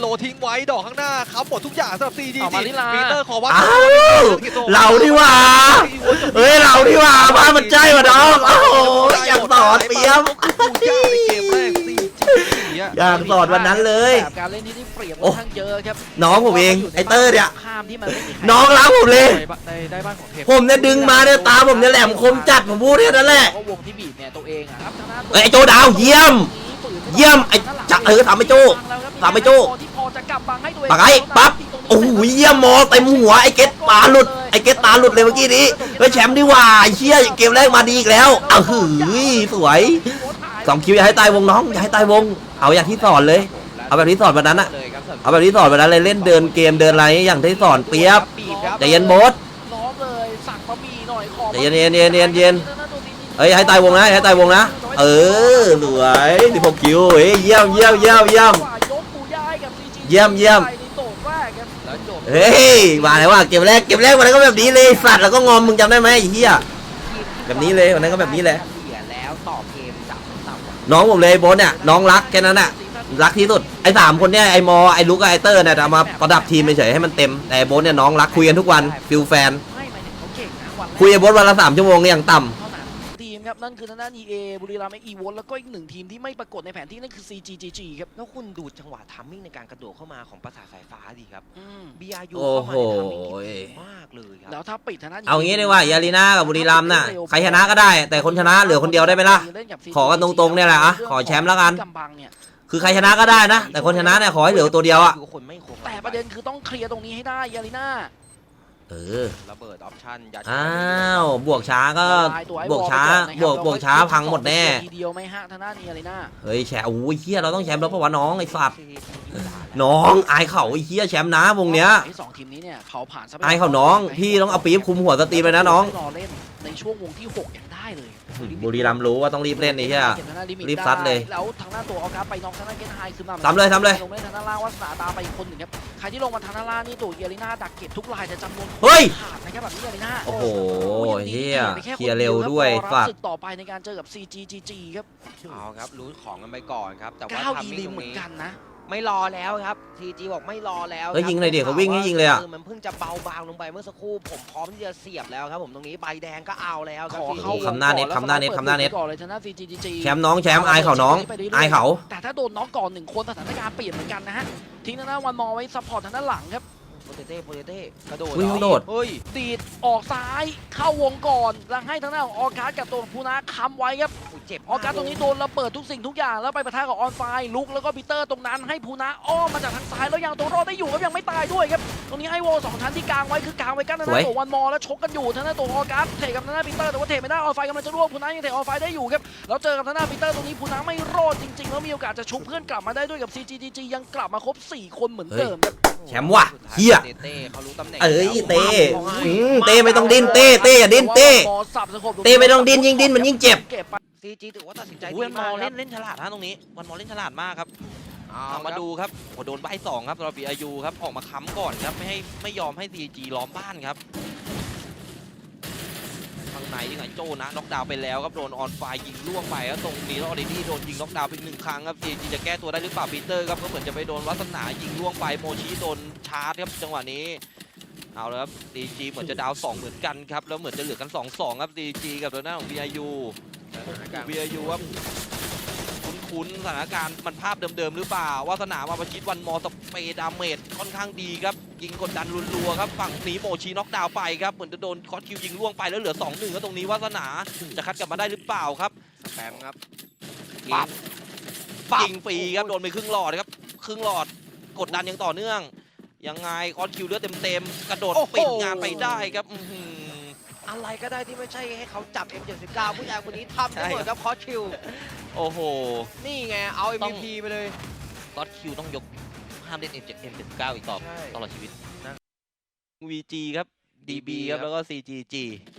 โลทิ้งไว้ดอกข้างหน้าครับหมดทุกอย่างสำหรับ CG เอามาลิลา ปีเตอร์ขอวัดอ้าวเราดีกว่าเฮ้ยเราดีกว่าบ้านมันใจว่ะน้องโอ้โหอยากสอนเปียม ยากในเกมแรก CG อะ อยากสอนวันนั้นเลย แบบการเล่นที่ได้เปรียบค่อนข้างเยอะครับน้องผมเองไอเตอร์เนี่ย ข้ามที่มันไม่มีใครน้องรักผมเลยในได้บ้านของเทปผมเนี่ยดึงมาเนี่ยตาผมเนี่ยแหลมคมจัดผมพูดแค่นั้นแหละ ก็วงที่บีบเนี่ยตัวเองอะครับทางด้านเอ้ยไอ้โจดาวเยี่ยม เยี่ยมไอ้จะเออถามไอ้โจ้ถามไอ้โจ้ กลับบังให้ตัวเองปักไอ้ปั๊บโอ้โหเยี่ยมมอเต็มหัวไอ้เกตตาหลุดไอ้เกตตาหลุดเลยเมื่อกี้นี้เฮ้ยแชมป์ดีกว่าไอ้เชี่ยเกมแรกมาดีอีกแล้วอ้าวหือสวยสองคิวอย่าให้ตายวงน้องอย่าให้ตายวง เอาอย่างที่สอนเลย เอาแบบที่สอนวันนั้นอะเลยครับสำหรับเอาแบบที่สอนวันนั้นเลยเล่นเดินเกมเดินอะไรอย่างที่สอนเปียบปีบครับใจเย็นโบสน้องเลยสั่งบะหมี่หน่อยขอใจเย็นเย็นเย็นเย็นเย็นเฮ้ยให้ตายวงนะให้ตายวงนะ เออสวยสิบหกคิวเฮ้ยเยี่ยมเยี่ยมเยี่ยมเยี่ยม ยกปูย่ายกับ CG เยี่ยมเยี่ยมในโตดแรกครับแล้วจบเฮ้ยมาแล้วว่าเกมแรกเกมแรกวันนั้นก็แบบนี้เลยสัตว์แล้วก็งอมมึงจำได้ไหมไอ้เหี้ย แบบนี้เลยวันนั้นก็แบบนี้เลยเสียแล้วต่อเกมจับต่ำกว่าน้องผมเลยโบสเนี่ยน้องรักแค่นั้นน่ะ รักที่สุดไอ้สามคนเนี่ยไอ้มอไอ้ลุกกับไอ้เตอร์เนี่ยจะเอามาประดับทีมเฉยๆให้มันเต็มแต่ไอ้โบสเนี่ยน้องรักคุยกันทุกวันฟิลแฟน ไม่หมายถึงเขาเก่งนะวันแรกคุยกับโบสวันละสามชั่วโมงเนี่ยอย่างต่ำเท่านั้นทีม ครับ นั่นคือทางด้าน EA บุรีรัมย์อีวอนแล้วก็อีกหนึ่งทีมที่ไม่ปรากฏในแผนที่นั่นคือ CGGG ครับแล้วคุณดูจังหวะทัมมิ่งในการกระโดดเข้ามาของประสาทสายฟ้าดีครับ อืม BRU โอ้เข้าโห มาในทัมมิ่งที่ดีมากเลยครัแล้วถ้าปิดทางด้าน เอางี้ดีกว่ายาลีน่ากับบุรีรัมย์น่ะใครชนะก็ได้ แต่คนชนะเหลือคนเดียวได้ไหมล่ะ ขอกันตรงๆเนี่ยแหละอะขอแชมป์แล้วกันกำบังเนี่ยคือใครชนะก็ได้นะ แต่คนชนะเนี่ยขอให้เหลือตัวเดียวอะคือคนไม่คงแต่ประเด็นคือต้องเคลียร์ตรงนี้ให้ได้ยาลิน่า เออ ระเบิดออปชั่นยัดอ้าว บวกช้าก็ละลายตัวไอ้บวกช้าอลไปบวกอนนะครับบวกช้าพังหมดแน่ ทีเดียวไหมฮะทางด้านยาลิน่าเฮ้ยแชมป์โอ้ยเฮียเราต้องแชมป์แล้วเพราะว่าน้องไอ้สัตว์ น้องอายเขาไอ้เฮียแชมป์นะวงเนี้ยไอ้สองทีมนี้เนี่ยเขาผ่านทรัพยกรอายเขาน้อง พี่ต้องเอาปี๊บคุมหัวสตรีมเลยนะน้องไม่รอเล่น ในช่วงวงที่หกยังได้เลยบุรีรัมย์รู้ว่าต้องรีบเล่นไอ้เฮียก็ทางด้านลิมิตรีบซัดเลยแล้วทางด้านตัวออกัสไปน้องทางด้านเกนไฮคือมาซ้ำเลยซ้ำเลยลงเล่นทางด้านล่างวัสนาตามไปอีกคนหนึ่งครับใครที่ลงมาทางด้านล่างนี่ตัวเยลิน่าดักเก็บทุกลายแต่จำนวนเฮ้ยขาดนะครับแบบนี้เยลิน่าโอ้โหยังดีเฮียที่เคลียร์เร็วด้วยฝาฝากศึกต่อไปในการเจอกับ CGGG ครับเอาครับรู้ของกันไปก่อนครับแต่ว่าก้าวทัมอีมิ่ลิงมตรเหมืงอนนี้กันนะ ไม่รอแล้วครับ TG บอกไม่รอแล้วเฮ้ยครับยิงเลยดิเขาวิ่งให้ยิงเลยอะ มันเพิ่งจะเบาบางลงไปเมื่อสักครู่ผมพร้อมที่จะเสียบแล้วครับ ผมตรงนี้ใบแดงก็เอาแล้วคขรับอ TG เข้า คำหน้าเน็ตคำหน้าเน็ตคำหน้าเน็ต ก่อนเลยทางด้าน CGGG แชมป์น้องแชมป์อายเขาน้องอายเขา แต่ถ้าโดนน็อกก่อนหนึ่งคนสถานการณ์เปลี่ยนเหมือนกันนะฮะทิ้งทางด้านวันมอไว้ซัพพอร์ตทางด้านหลังครับโป เตเต้โปเตเต้กระโดดอุ้ยเหรเขาโดด เฮ้ยดีดออกซ้ายเข้าวงก่อนแล้วให้ทางด้านของออกัสกับตัวพูนาค้ำไว้ครับอุ๊ยเจ็บออกัสตรงนี้โดนระเบิดทุกสิ่งทุกอย่างแล้วไปปะทะกับออนไฟลุกแล้วก็ปีเตอร์ตรงนั้นให้พูนาอ้อมมาจากทางซ้ายแล้วยังตัวรอดได้อยู่ครับยังไม่ตายด้วยครับตรงนี้ไอโวสองชั้นที่กลางไว้คือกลางไว้กั้นทางด้านตัววันมอแล้วชกกันอยู่ทางด้านตัวออกัสเทกับทางด้านปีเตอร์แต่ว่าเทไม่ได้ออนไฟกำลังจะร่วงพูนายังเทออนไฟได้อยู่ครับแล้วเจอกับทางด้านปีเตอร์ตรงนี้พูนาไม่รอดจริงๆ แล้วมีโอกาสจะชุบเพื่อนกลับมาได้ด้วยกับ CGGG ยังกลับมาครบสี่คนเหมือนเดิมครับ แชมป์ว่ะสุดท้าเหี้ยโปเต้เขารู้ตำแหน่งเอ้ยแล้วเต้ปั๊บอืมเต้ไม่ต้องดิ้นเต้เต้อย่าดิ้นเต้มอสับสะกบเต้ไม่ต้องดิ้นยิ่งดิ้นมันยิ่งเจ็บเก็บไปซีจีถือว่าตัดสินใจโอ้ยดีวันมมาอกคเล่รับนเล่นฉลาดนะตรงนี้วันมอเล่นฉลาดมากครับเอาเอามาดูครับโอ้โดนใบสองครับสำหรับบีอายูครับออกมาค้ำก่อนครับไม่ให้ไม่ยอมให้ CG ล้อมบ้านครับข้างในยังไงโจนะน็อกดาวน์ไปแล้วครับโดนออนไฟยิงล่วงไปแล้วตรงนี้แล้วออเดดี้โดนยิงน็อกดาวน์ไปหนึ่งครั้งครับ CG จะแก้ตัวได้หรือเปล่าปีเตอร์ครับก็เหมือนจะไปโดนวัฒนายิงล่วงไปโมชิโดนชาร์จครับจังหวะนี้เอาแล้วครับ CG เหมือนจะดาวสองเหมือนกันครับแล้วเหมือนจะเหลือกันสองสองครับ CG กับตัวหน้าของ BIU เบียยูว่าคุ้นๆสถานการณ์มันภาพเดิมๆหรือเปล่า วาสนามาประชิดวันมอสเปรย์ดาเมจค่อนข้างดีครับ ยิงกดดันรัวๆครับฝั่งนี้โมชีน็อกดาวน์ไปครับเหมือนจะโดนคอสคิวยิงล่วงไปแล้วเหลือ2 1ก็ตรงนี้วาสนาจะคัดกลับมาได้หรือเปล่าครับแปมครับปั๊บปั๊บยิงฟรีครับโดนไปครึ่งหลอดครับครึ่งหลอดกดดันยังต่อเนื่อง ยังไงคอสคิวเลือดเต็มๆกระโดดปิดงานไปได้ครับอื้อหืออะไรก็ได้ที่ไม่ใช่ให้เขาจับ M79 ผู้ชายคนนี้ทำได้ใช่หมดครับคอสคิวโอ้โหนี่ไงเอาต้อง MVP ไปเลยคอสคิวต้องยก ห้ามเล่น M79 อีกต่อใช่ ตลอดชีวิตนะ VG ครับ DB ครับ แล้วก็ CGG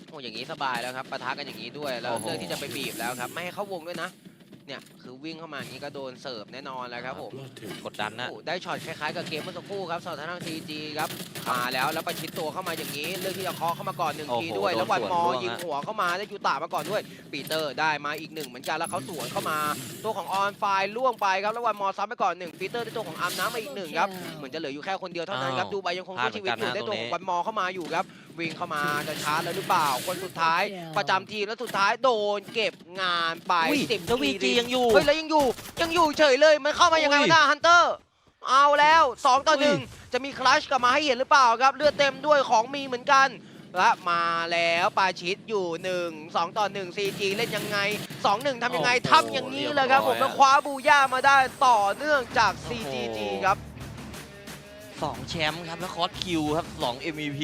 โอ้อย่างนี้สบายแล้วครับปะทะกันอย่างนี้ด้วยแล้วโอ้โห เลือกที่จะไปบีบแล้วครับไม่ให้เข้าวงด้วยนะ เนี่ยคือวิ่งเข้ามาอย่างนี้ก็โดนเสิร์ฟแน่นอนแล้วครับผมกดดันนะ โอ้ได้ช็อตคล้ายๆกับเกมเมื่อสักครู่ครับสำหรับทางทีจีครับมาแล้วแล้วประชิดตัวเข้ามาอย่างนี้ เลือกที่จะเคาะเข้ามาก่อนหนึ่งโอ้โหทีด้วย แล้ววันโดนสวนมอร่วงยิงฮะหัวเข้ามาได้ยูตามาก่อนด้วย ปีเตอร์ได้มาอีกหนึ่งเหมือนกันแล้วเขาสวนเข้ามา ตัวของออนไฟล่วงไปครับแล้ววันมอซ้ำไปก่อนหนึ่งปีเตอร์ได้ตัวของอาร์มน้ำมาอีกหนึ่งครับเหมือนจะเหลืออยู่แค่คนเดียวเท่านั้นครับอ้าวดูใบยังคงช่วยชีวิตอยู่พลาดเหมือนกันนะได้ตัวของตรงนี้วันมอเข้ามาอยู่ครับ วิ่งเข้ามาจะชาร์จแล้วหรือเปล่า คนสุดท้ายประจำทีมแล้วสุดท้ายโดนเก็บงานไปอุ้ยสิบแล้ววีจียังอยู่เฮ้ยแล้วยังอยู่ยังอยู่เฉยเลยมันเข้ามายังไงวะหน้าฮันเตอร์ เอาแล้ว2ต่ออุ้ย1จะมีคลัชกลับมาให้เห็นหรือเปล่าครับ เลือดเต็มด้วยของมีเหมือนกัน และมาแล้วปาชิดอยู่1 2ต่อ1 CG เล่นยังไง2 1ทำยังไงโอ้โหทำอย่างนี้เลยครับ ผมเรียบร้อย แล้วคว้าบูย่ามาได้ต่อเนื่องจาก CGG ครับ สองแชมป์ครับแล้วคอสคิวครับสอง MVP